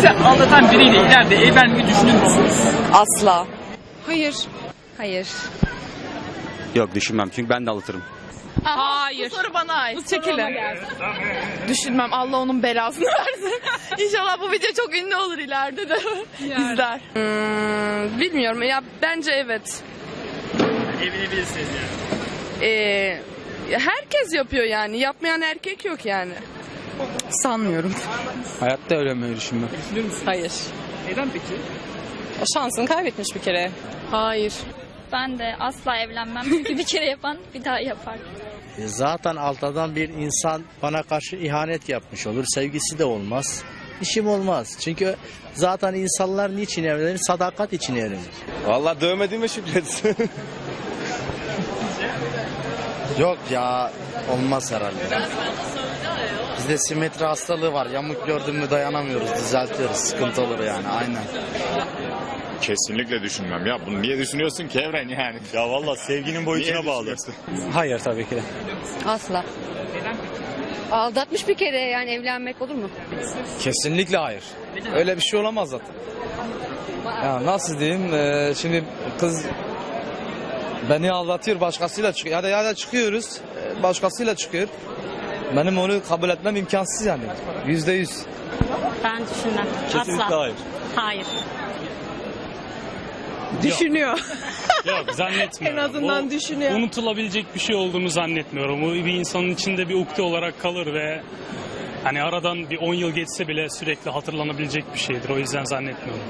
Sizi aldatan biriyle ileride evlenmeyi düşünür müsünüz? Asla. Hayır. Hayır. Yok düşünmem çünkü ben de aldatırım. Hayır. Bu soru bana ait. Bu çekilin. Düşünmem. Allah onun belasını versin. İnşallah bu video çok ünlü olur ileride de. İzler. Hmm, bilmiyorum ya bence evet. Evlenebilirsiniz yani. Ee, herkes yapıyor yani. Yapmayan erkek yok yani. Sanmıyorum. Hayatta evlenmeyi düşünmem. Hayır. Neden peki? O şansını kaybetmiş bir kere. Hayır. Ben de asla evlenmem. Çünkü bir kere yapan bir daha yapar. E, Zaten altadan bir insan bana karşı ihanet yapmış olur. Sevgisi de olmaz. İşim olmaz. Çünkü zaten insanlar niçin evlenir? Sadakat için evlenir. Valla dövmediğime şükret. Yok ya olmaz herhalde. Bizde simetri hastalığı var. Yamuk gördün mü dayanamıyoruz. Düzeltiyoruz. Sıkıntı olur yani. Aynen. Kesinlikle düşünmem ya. Bunu niye düşünüyorsun ki Evren yani? Ya valla sevginin boyutuna bağlı. Hayır tabii ki de. Asla. Aldatmış bir kere yani evlenmek olur mu? Kesinlikle hayır. Öyle bir şey olamaz zaten. Ya nasıl diyeyim? Ee, şimdi kız beni aldatıyor başkasıyla çıkıyor. Ya da, ya da çıkıyoruz e, başkasıyla çıkıyor. Benim onu kabul etmem imkansız yani. Yüzde yüz. Ben düşünmem. Kesinlikle hayır. Hayır. Düşünüyor. Yok zannetmiyorum. En azından O düşünüyor. Unutulabilecek bir şey olduğunu zannetmiyorum. O bir insanın içinde bir ukde olarak kalır ve hani aradan bir 10 yıl geçse bile sürekli hatırlanabilecek bir şeydir. O yüzden zannetmiyorum.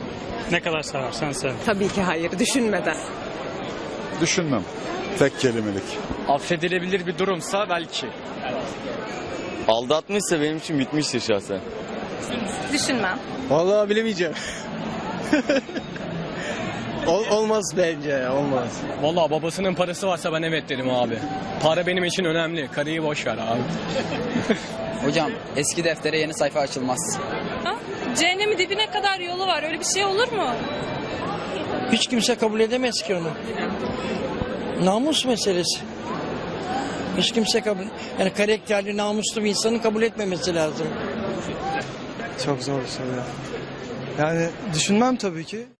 Ne kadar seversen sev. Tabii ki hayır. Düşünmeden. Düşünmem. Tek kelimelik. Affedilebilir bir durumsa belki. Aldatmışsa benim için bitmiştir şahsen. Düşünmem. Vallahi bilemeyeceğim. olmaz bence olmaz. Valla babasının parası varsa ben evet dedim abi. Para benim için önemli. Karıyı boş ver abi. Hocam eski deftere yeni sayfa açılmaz. Cehennemin dibine kadar yolu var. Öyle bir şey olur mu? Hiç kimse kabul edemez ki onu. Namus meselesi. Hiç kimse kabul... Yani karakterli, namuslu bir insanın kabul etmemesi lazım. Çok zor bir soru ya. Yani düşünmem tabii ki.